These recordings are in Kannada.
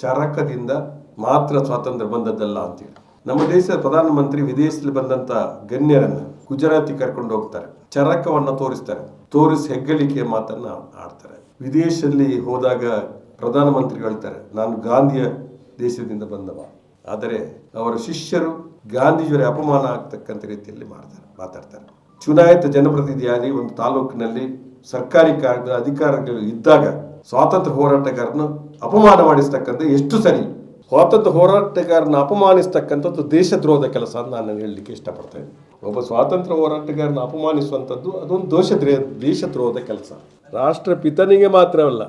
ಚರಕದಿಂದ ಮಾತ್ರ ಸ್ವಾತಂತ್ರ್ಯ ಬಂದದ್ದಲ್ಲ ಅಂತೇಳಿ ನಮ್ಮ ದೇಶದ ಪ್ರಧಾನಮಂತ್ರಿ ವಿದೇಶದಲ್ಲಿ ಬಂದಂತ ಗಣ್ಯರನ್ನ ಗುಜರಾತಿ ಕರ್ಕೊಂಡು ಹೋಗ್ತಾರೆ. ಚರಕವನ್ನ ತೋರಿಸ್ತಾರೆ. ತೋರಿಸಿ ಹೆಗ್ಗಳಿಕೆಯ ಮಾತನ್ನ ಆಡ್ತಾರೆ. ವಿದೇಶದಲ್ಲಿ ಹೋದಾಗ ಪ್ರಧಾನಮಂತ್ರಿ ಹೇಳ್ತಾರೆ, ನಾನು ಗಾಂಧಿಯ ದೇಶದಿಂದ ಬಂದವ. ಆದರೆ ಅವರ ಶಿಷ್ಯರು ಗಾಂಧೀಜಿಯವರ ಅಪಮಾನ ಆಗ್ತಕ್ಕಂಥ ರೀತಿಯಲ್ಲಿ ಮಾಡ್ತಾರೆ, ಮಾತಾಡ್ತಾರೆ. ಚುನಾಯಿತ ಜನಪ್ರತಿನಿಧಿಯಾಗಿ ಒಂದು ತಾಲೂಕಿನಲ್ಲಿ ಸರ್ಕಾರಿ ಅಧಿಕಾರಗಳು ಇದ್ದಾಗ ಸ್ವಾತಂತ್ರ್ಯ ಹೋರಾಟಗಾರನ ಅಪಮಾನ ಮಾಡಿಸ್ತಕ್ಕಂಥ ಎಷ್ಟು ಸರಿ ಸ್ವಾತಂತ್ರ್ಯ ಹೋರಾಟಗಾರನ ಅಪಮಾನಿಸ್ತಕ್ಕಂಥದ್ದು ದೇಶದ್ರೋಹದ ಕೆಲಸ ಅಂತ ನಾನು ಹೇಳಲಿಕ್ಕೆ ಇಷ್ಟಪಡ್ತೇನೆ ಒಬ್ಬ ಸ್ವಾತಂತ್ರ್ಯ ಹೋರಾಟಗಾರನ ಅಪಮಾನಿಸುವಂಥದ್ದು ಅದೊಂದು ದೋಷ ದೇಶದ್ರೋಹದ ಕೆಲಸ. ರಾಷ್ಟ್ರಪಿತನಿಗೆ ಮಾತ್ರವಲ್ಲ,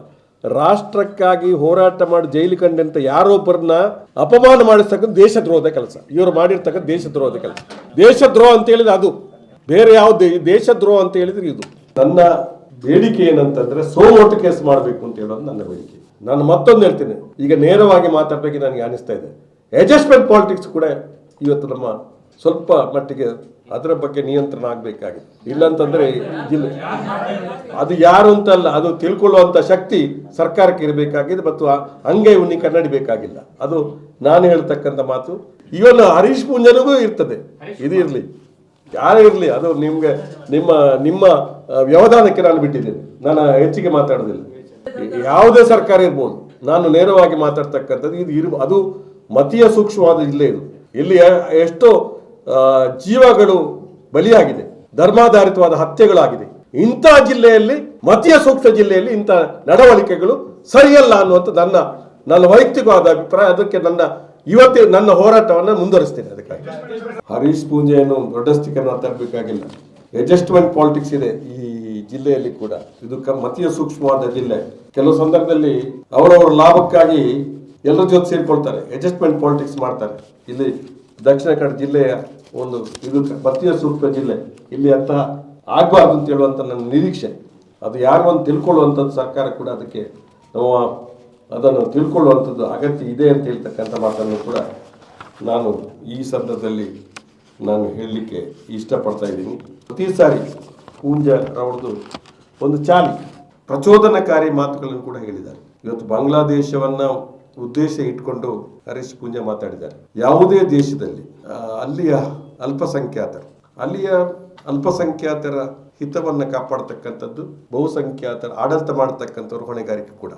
ರಾಷ್ಟ್ರಕ್ಕಾಗಿ ಹೋರಾಟ ಮಾಡಿ ಜೈಲು ಕಂಡಂತ ಯಾರೊಬ್ಬರನ್ನ ಅಪಮಾನ ಮಾಡಿಸ್ತಕ್ಕಂಥ ದೇಶದ್ರೋಹದ ಕೆಲಸ. ಇವರು ಮಾಡಿರ್ತಕ್ಕಂಥ ದೇಶದ್ರೋಹದ ಕೆಲಸ. ದೇಶದ್ರೋಹ ಅಂತ ಹೇಳಿದ್ರೆ ಅದು. ಬೇರೆ ಯಾವ ದೇಶದ್ರೋಹ ಅಂತ ಹೇಳಿದ್ರೆ ಇದು. ನನ್ನ ಬೇಡಿಕೆ ಏನಂತಂದ್ರೆ ಸೋಮೋಟು ಕೇಸ್ ಮಾಡಬೇಕು ಅಂತ ಹೇಳೋದು ನನ್ನ ಬೇಡಿಕೆ. ನಾನು ಮತ್ತೊಂದು ಹೇಳ್ತೀನಿ. ಈಗ ನೇರವಾಗಿ ಮಾತಾಡಬೇಕು ನನಗೆ ಅನಿಸ್ತಾ ಇದೆ. ಅಡ್ಜಸ್ಟ್ಮೆಂಟ್ ಪಾಲಿಟಿಕ್ಸ್ ಕೂಡ ಇವತ್ತು ನಮ್ಮ ಸ್ವಲ್ಪ ಮಟ್ಟಿಗೆ ಅದರ ಬಗ್ಗೆ ನಿಯಂತ್ರಣ ಆಗಬೇಕಾಗಿದೆ. ಇಲ್ಲಂತಂದ್ರೆ ಜಿಲ್ಲೆ ಅದು ಯಾರು ಅಂತ ಅಲ್ಲ, ಅದು ತಿಳ್ಕೊಳ್ಳುವಂಥ ಶಕ್ತಿ ಸರ್ಕಾರಕ್ಕೆ ಇರಬೇಕಾಗಿದೆ ಮತ್ತು ಹಂಗೆ ಉನ್ನಿ ಕನ್ನಡಿಬೇಕಾಗಿಲ್ಲ. ಅದು ನಾನು ಹೇಳ್ತಕ್ಕಂಥ ಮಾತು. ಇವನು ಹರೀಶ್ ಪೂಂಜನಿಗೂ ಇರ್ತದೆ. ಇದು ಇರಲಿ. ಯಾರೇ ಇರಲಿ, ಅದು ನಿಮ್ಗೆ ನಿಮ್ಮ ನಿಮ್ಮ ವ್ಯವಧಾನಕ್ಕೆ ನಾನು ಬಿಟ್ಟಿದ್ದೇನೆ. ನಾನು ಹೆಚ್ಚಿಗೆ ಮಾತಾಡೋದಿಲ್ಲ ಯಾವುದೇ ಸರ್ಕಾರ ಇರ್ಬೋದು, ನಾನು ನೇರವಾಗಿ ಮಾತಾಡ್ತಕ್ಕಂಥದ್ದು ಇದು ಇರು ಅದು ಮತೀಯ ಸೂಕ್ಷ್ಮವಾದ ಜಿಲ್ಲೆ ಇದು. ಇಲ್ಲಿ ಎಷ್ಟೋ ಜೀವಗಳು ಬಲಿಯಾಗಿದೆ, ಧರ್ಮಾಧಾರಿತವಾದ ಹತ್ಯೆಗಳಾಗಿದೆ. ಇಂಥ ಜಿಲ್ಲೆಯಲ್ಲಿ, ಮತೀಯ ಸೂಕ್ಷ್ಮ ಜಿಲ್ಲೆಯಲ್ಲಿ ಇಂಥ ನಡವಳಿಕೆಗಳು ಸರಿಯಲ್ಲ ಅನ್ನುವಂಥ ನನ್ನ ನನ್ನ ವೈಯಕ್ತಿಕವಾದ ಅಭಿಪ್ರಾಯ, ಅದಕ್ಕೆ ನನ್ನ ಇವತ್ತೇ ನನ್ನ ಹೋರಾಟವನ್ನು ಮುಂದುವರಿಸ್ತೇನೆ ಅದಕ್ಕಾಗಿ. ಹರೀಶ್ ಪೂಂಜೆಯನ್ನು ದೊಡ್ಡಸ್ತಿಕನ್ನು ತರಬೇಕಾಗಿಲ್ಲ. ಅಡ್ಜಸ್ಟ್ಮೆಂಟ್ ಪಾಲಿಟಿಕ್ಸ್ ಇದೆ ಈ ಜಿಲ್ಲೆಯಲ್ಲಿ ಕೂಡ. ಇದು ಮತೀಯ ಸೂಕ್ಷ್ಮವಾದ ಜಿಲ್ಲೆ. ಕೆಲವು ಸಂದರ್ಭದಲ್ಲಿ ಅವರವರ ಲಾಭಕ್ಕಾಗಿ ಎಲ್ಲರ ಜೊತೆ ಸೇರಿಕೊಳ್ತಾರೆ. ಅಡ್ಜಸ್ಟ್ಮೆಂಟ್ ಪಾಲಿಟಿಕ್ಸ್ ಮಾಡ್ತಾರೆ. ಇಲ್ಲಿ ದಕ್ಷಿಣ ಕನ್ನಡ ಜಿಲ್ಲೆಯ ಒಂದು ಇದು ಮತೀಯ ಸೂಕ್ಷ್ಮ ಜಿಲ್ಲೆ. ಇಲ್ಲಿ ಅಂತ ಆಗಬಾರ್ದು ಅಂತ ಹೇಳುವಂಥ ನನ್ನ ನಿರೀಕ್ಷೆ. ಅದು ಯಾರು ಅಂತ ತಿಳ್ಕೊಳ್ಳುವಂಥದ್ದು ಸರ್ಕಾರ ಕೂಡ ಅದಕ್ಕೆ ನಾವು ಅದನ್ನು ತಿಳ್ಕೊಳ್ಳುವಂಥದ್ದು ಅಗತ್ಯ ಇದೆ ಅಂತ ಹೇಳ್ತಕ್ಕಂಥ ಮಾತನ್ನು ಕೂಡ ನಾನು ಈ ಸಂದರ್ಭದಲ್ಲಿ ನಾನು ಹೇಳಲಿಕ್ಕೆ ಇಷ್ಟಪಡ್ತಾ ಇದ್ದೀನಿ. ಪ್ರತಿ ಸಾರಿ ಪೂಂಜ ಅವ್ರದ್ದು ಒಂದು ಚಾಲಿ, ಪ್ರಚೋದನಕಾರಿ ಮಾತುಗಳನ್ನು ಕೂಡ ಹೇಳಿದ್ದಾರೆ. ಇವತ್ತು ಬಾಂಗ್ಲಾದೇಶವನ್ನು ಉದ್ದೇಶ ಇಟ್ಕೊಂಡು ಹರೀಶ್ ಪೂಂಜ ಮಾತಾಡಿದ್ದಾರೆ. ಯಾವುದೇ ದೇಶದಲ್ಲಿ ಅಲ್ಲಿಯ ಅಲ್ಪಸಂಖ್ಯಾತರು ಅಲ್ಲಿಯ ಅಲ್ಪಸಂಖ್ಯಾತರ ಹಿತವನ್ನು ಕಾಪಾಡ್ತಕ್ಕಂಥದ್ದು, ಬಹುಸಂಖ್ಯಾತರ ಆಡಳಿತ ಮಾಡತಕ್ಕಂಥವ್ರ ಹೊಣೆಗಾರಿಕೆ ಕೂಡ.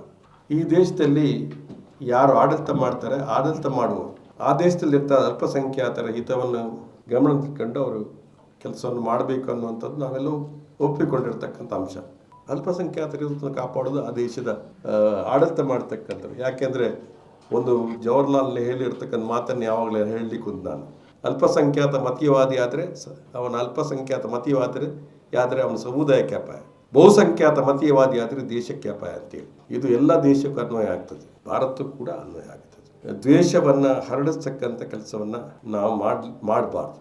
ಈ ದೇಶದಲ್ಲಿ ಯಾರು ಆಡಳಿತ ಮಾಡ್ತಾರೆ, ಆಡಳಿತ ಮಾಡುವ. ಆ ದೇಶದಲ್ಲಿ ಅಲ್ಪಸಂಖ್ಯಾತರ ಹಿತವನ್ನು ಗಮನದಲ್ಲಿಟ್ಕೊಂಡು ಅವರು ಕೆಲಸವನ್ನು ಮಾಡಬೇಕು ಅನ್ನುವಂಥದ್ದು ನಾವೆಲ್ಲೂ ಒಪ್ಪಿಕೊಂಡಿರ್ತಕ್ಕಂಥ ಅಂಶ. ಅಲ್ಪಸಂಖ್ಯಾತರ ಹಿತವನ್ನು ಕಾಪಾಡೋದು ಆ ದೇಶದ ಆಡಳಿತ ಮಾಡ್ತಕ್ಕಂಥದ್ದು. ಯಾಕೆಂದರೆ ಒಂದು ಜವಾಹರ್ಲಾಲ್ ನೆಹರು ಇರ್ತಕ್ಕಂಥ ಮಾತನ್ನು ಯಾವಾಗಲೂ ಹೇಳಲಿಕ್ಕೆ ನಾನು. ಅಲ್ಪಸಂಖ್ಯಾತ ಮತೀಯವಾದಿ ಆದರೆ ಅವನ ಅಲ್ಪಸಂಖ್ಯಾತ ಮತೀಯವಾದರೆ ಆದರೆ ಅವನ ಸಮುದಾಯಕ್ಕೆ ಅಪಾಯ. ಬಹುಸಂಖ್ಯಾತ ಮತೀಯವಾದಿ ಆದರೆ ದೇಶಕ್ಕೆ ಅಪಾಯ ಅಂತೇಳಿ ಇದು ಎಲ್ಲ ದೇಶಕ್ಕೂ ಅನ್ವಯ ಆಗ್ತದೆ. ಭಾರತಕ್ಕೂ ಕೂಡ ಅನ್ವಯ ಆಗ್ತದೆ. ದ್ವೇಷವನ್ನು ಹರಡಿಸ್ತಕ್ಕಂಥ ಕೆಲಸವನ್ನು ನಾವು ಮಾಡಿ, ಮಾಡಬಾರ್ದು.